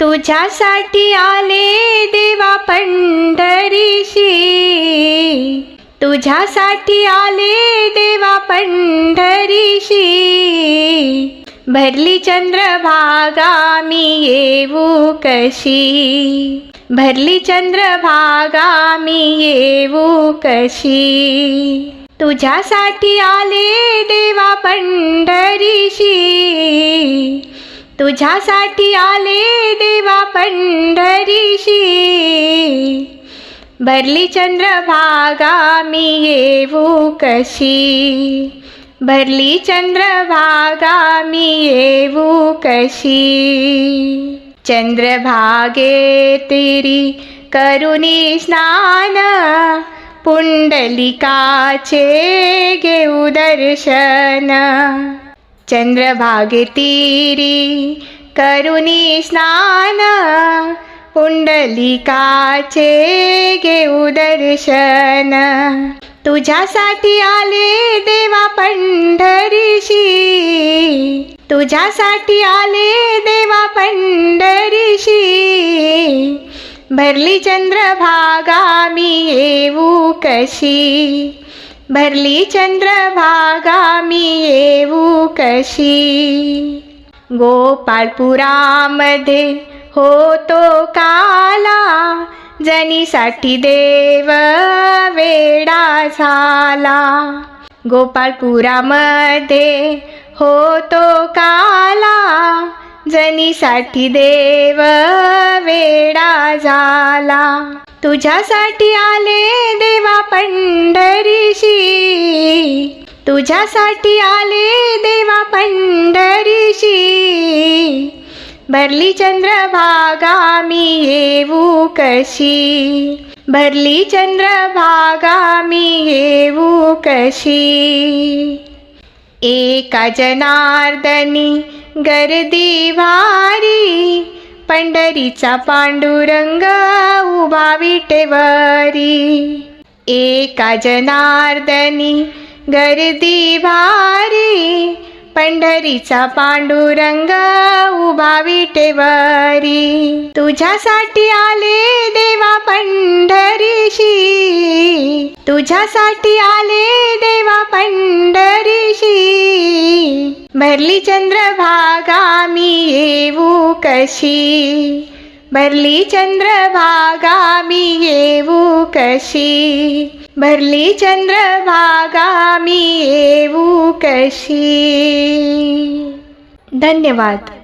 तुझ्यासाठी आले देवा पंढरीशी. तुझ्यासाठी आले देवा पंढरीशी. भरली चंद्रभागा मी येऊ कशी? भरली चंद्रभागा मी येऊ कशी? तुझ्यासाठी आले देवा पंढरीशी. तुझ्यासाठी आले देवा पंढरीशी. भरली चंद्रभागा मी येऊ कशी? भरली चंद्रभागा मी येऊ कशी? चंद्रभागे तेरी करुणी स्नान घेऊ दर्शन चंद्रभागे तीरी करुणी स्नान पुंडलिकाचे घेऊ दर्शन. तुझ्यासाठी आले देवा पंढरीशी तुझ्यासाठी आले देवा पंढरीशी. भरली चंद्रभागा मी येऊ कशी? भरली चंद्रभागा कशी गोपाळपुरामध्ये होतो काला. जनीसाठी देव वेडा झाला. गोपाळपुरामध्ये होतो काला. जनीसाठी देव वेडा झाला. तुझ्यासाठी आले देवा पंढरीशी. तुझ्यासाठी आले देवा पंढरीशी. भरली चंद्रभागा मी येऊ कशी? भरली चंद्रभागा मी येऊ कशी? एका जनार्दनी गर्दी भारी पंढरीचा पांडुरंग उभा विटेवरी. एका जनार्दनी गर्दी भारी पंढरीचा पांडुरंग उभा विटेवरी. तुझ्यासाठी आले देवा पंढरीशी. तुझ्यासाठी आले देवा पंढरीशी. भरली चंद्रभागा मी येऊ कशी? भरली चंद्रभागा मी येऊ कशी? भरली चंद्रभागा मी येऊ कशी? धन्यवाद.